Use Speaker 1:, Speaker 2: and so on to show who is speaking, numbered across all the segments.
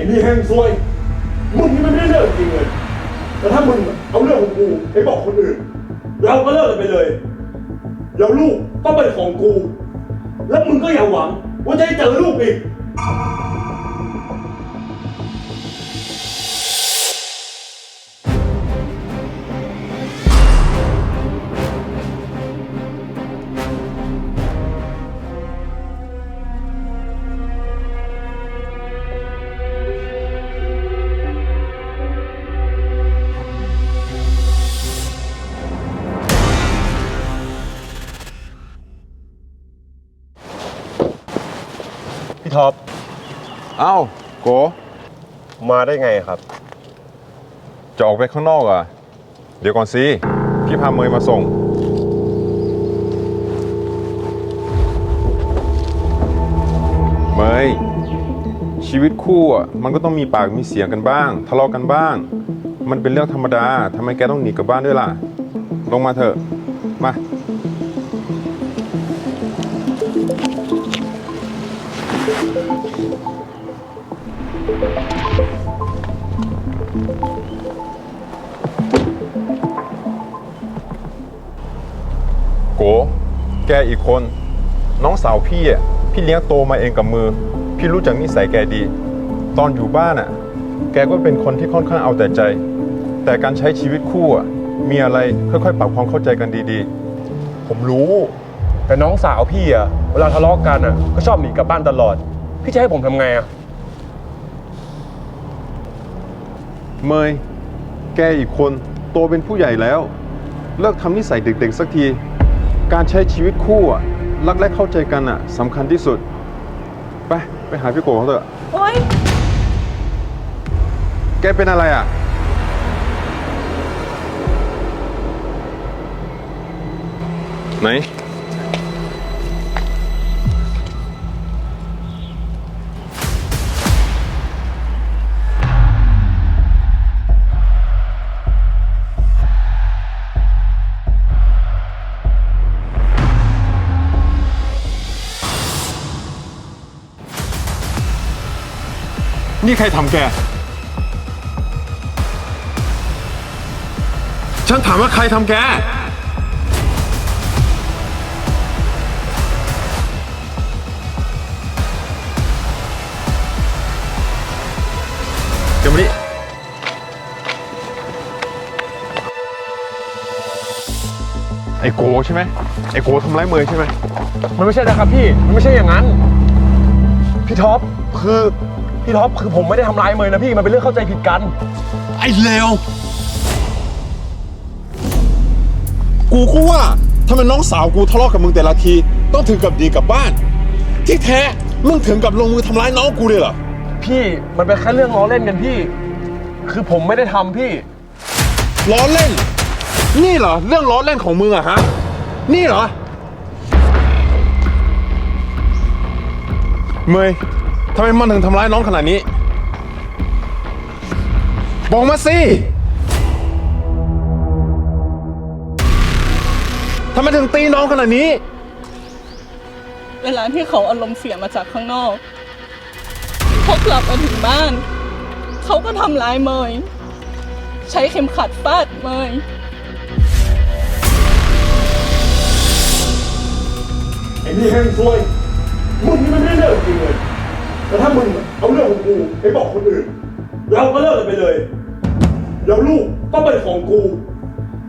Speaker 1: อ้นี่แห้งซวยมึงนี่มันไม่ได้เลิกจริงเลยแต่ถ้ามึงเอาเรื่องของกูไปบอกคนอื่น เราก็เลิกกันไปเลยแล้วลูกก็เป็นของกู แล้วมึงก็อย่าหวังว่าจะได้เจอลูกอีก
Speaker 2: พี่ท็อป
Speaker 3: เอ้าโก
Speaker 2: มาได้ไงครับ
Speaker 3: จะออกไปข้างนอกอะ เดี๋ยวก่อนสิ พี่พาเมยมาส่ง เมย ชีวิตคู่อะมันก็ต้องมีปากมีเสียงกันบ้าง ทะเลาะกันบ้าง มันเป็นเรื่องธรรมดาทำไมแกต้องหนีกลับบ้านด้วยล่ะ ลงมาเถอะ มา โก แกอีกคน น้องสาวพี่อะ พี่เลี้ยงโตมาเองกับมือ พี่รู้จักนิสัยแกดี ตอนอยู่บ้านอะ แกก็เป็นคนที่ค่อนข้างเอาแต่ใจ แต่การใช้ชีวิตคู่อะ มีอะไรค่อยๆ ปรับความเข้าใจกันดีๆ
Speaker 2: ผมรู้ แต่น้องสาวพี่อะเวลาทะเลาะกันอะก็ชอบหนีกลับบ้านตลอด พี่จะให้ผมทำไงอะ
Speaker 3: ๆเมย แกอีกคนโตเป็นผู้ใหญ่แล้ว เลิกทำนิสัยเด็กๆสักที การใช้ชีวิตคู่อะรักและเข้าใจกันอะสำคัญที่สุด ไป ไปหาพี่โกเขาเถอะ
Speaker 4: โอ๊ย
Speaker 3: แกเป็นอะไรอะ ไหน นี่ใครทำแก ฉันถามว่าใครทำแก เดี๋ยวมาดิไอโกใช่ไหมไอโกทำร้ายเมยใช่ไหม
Speaker 2: มันไม่ใช่นะครับพี่ มันไม่ใช่อย่างนั้น พี่ท็อปคือ พี่ท็อปคือผมไม่ได้ทำร้ายเมยนะพี่มันเป็นเรื่องเข้าใจผิดกัน
Speaker 5: ไอ้เลวกูก็ว่าทำไมน้องสาวกูทะเลาะกับมึงแต่ละที ต้องถึงกับดีกลับบ้าน ที่แท้มึงถึงกับลงมือทำร้ายน้องกูเลยเหรอ
Speaker 2: พี่มันเป็นแค่เรื่องล้อเล่นกันพี่ คือผมไม่ได้ทำพี่
Speaker 5: ล้อเล่น นี่เหรอเรื่องล้อเล่นของมึงอะฮะนี่เหรอ
Speaker 3: เมย ทำไมมันถึงทำร้ายน้องขนาดนี้ บอกมาสิทำไมถึงตีน้องขนาดนี้
Speaker 4: เวลาที่เขาอารมณ์เสียมาจากข้างนอกเขากลับมาถึงบ้าน เขาก็ทำร้ายเมย ใช้เข็มขัดฟาดเมย
Speaker 1: ไอ้นี่แห้งซวย แต่ถ้ามึงเอาเรื่องของกูไปบอกคนอื่น เราก็เลิกกันไปเลยแล้วลูกก็เป็นของกู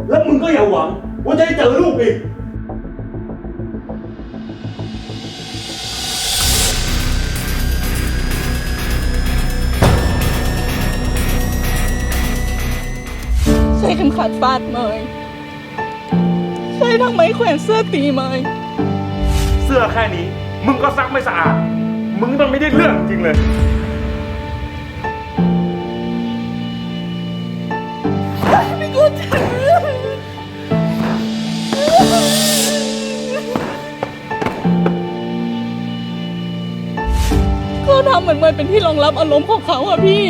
Speaker 1: แล้วมึงก็อย่าหวังว่าจะได้เจอลูกอีก
Speaker 4: ใช้เข็มขัดฟาดเมยใช้ทั้งไม้แขวนเสื้อตีเมย
Speaker 1: เสื้อแค่นี้ มึงก็ซักไม่สะอาด มึงมันไม่ได้เรื่องจริงเลย
Speaker 4: ไม่กูเจเขาทำเหมือนมันเป็นที่รองรับอารมณ์ของเขาอะพี่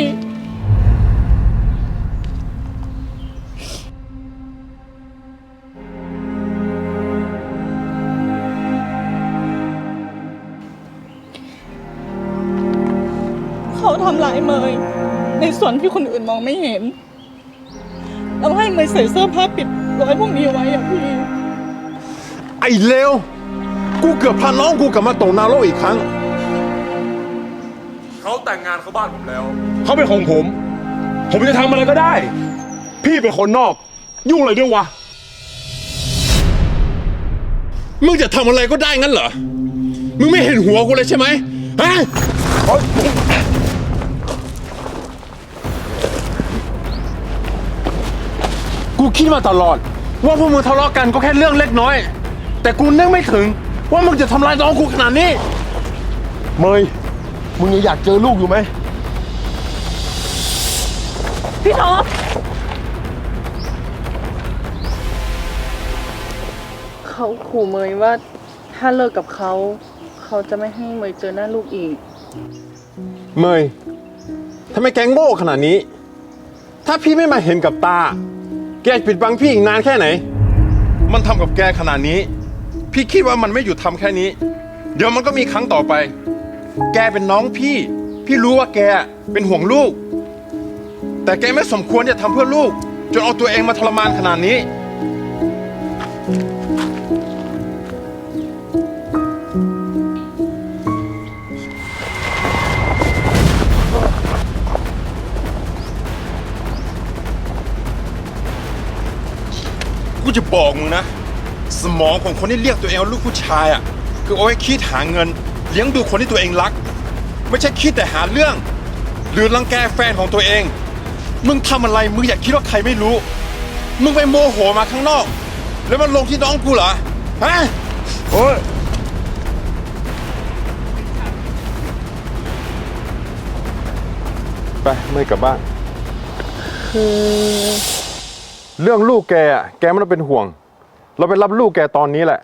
Speaker 4: เขาทำร้ายเมย ในส่วนที่คนอื่นมองไม่เห็น เราให้เมยใส่เสื้อผ้าปิดร้อยพวกนี้ไว้อะพี่
Speaker 3: ไอ้เลวกูเกือบพาน้องกูกลับมาตกนรกอีกครั้ง
Speaker 2: เขาแต่งงานเข้าบ้านผมแล้ว เขาเป็นของผม ผมจะทำอะไรก็ได้ พี่เป็นคนนอก ยุ่งอะไรด้วยวะ
Speaker 3: มึงจะทำอะไรก็ได้งั้นเหรอ มึงไม่เห็นหัวกูเลยใช่ไหมฮะ กูคิดมาตลอด ว่าพวกมึงทะเลาะกันก็แค่เรื่องเล็กน้อย แต่กูนึกไม่ถึง ว่ามึงจะทำร้ายน้องกูขนาดนี้
Speaker 2: เมยมึงยังอยากเจอลูกอยู่ไหม
Speaker 4: พี่ท็อปเขาขู่เมยว่า ถ้าเลิกกับเขา เขาจะไม่ให้เมยเจอหน้าลูกอีก
Speaker 3: เมยทำไมแกโง่ขนาดนี้ ถ้าพี่ไม่มาเห็นกับตา แกจะปิดบังพี่อีกนานแค่ไหน มันทำกับแกขนาดนี้ พี่คิดว่ามันไม่หยุดทำแค่นี้ เดี๋ยวมันก็มีครั้งต่อไป แกเป็นน้องพี่ พี่รู้ว่าแกเป็นห่วงลูก แต่แกไม่สมควรจะทำเพื่อลูก จนเอาตัวเองมาทรมานขนาดนี้ จะบอกมึงนะ สมองของคนที่เรียกตัวเองว่าลูกผู้ชายอะคือเอาไว้คิดหาเงิน เลี้ยงดูคนที่ตัวเองรัก ไม่ใช่คิดแต่หาเรื่อง หรือรังแกแฟนของตัวเอง มึงทำอะไรมึงอยากคิดว่าใครไม่รู้ มึงไปโมโหมาข้างนอก แล้วมันลงที่น้องกูเหรอฮะ
Speaker 2: โอ้ย
Speaker 6: ไปไม่กลับบ้าน เรื่องลูกแกอะแกไม่ต้องเป็นห่วง เราไปรับลูกแกตอนนี้แหละ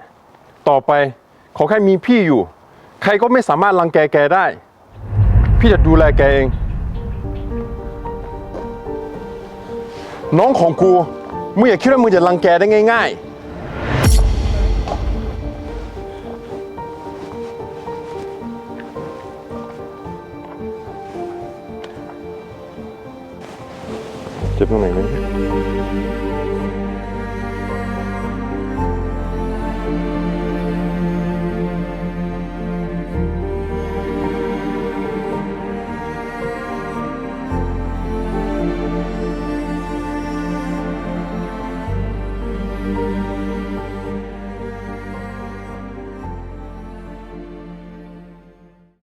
Speaker 6: ต่อไปขอแค่มีพี่อยู่ ใครก็ไม่สามารถรังแกแกได้ พี่จะดูแลแกเอง น้องของกูมึงอย่าคิดว่ามึงจะรังแกได้ง่าย ๆ เ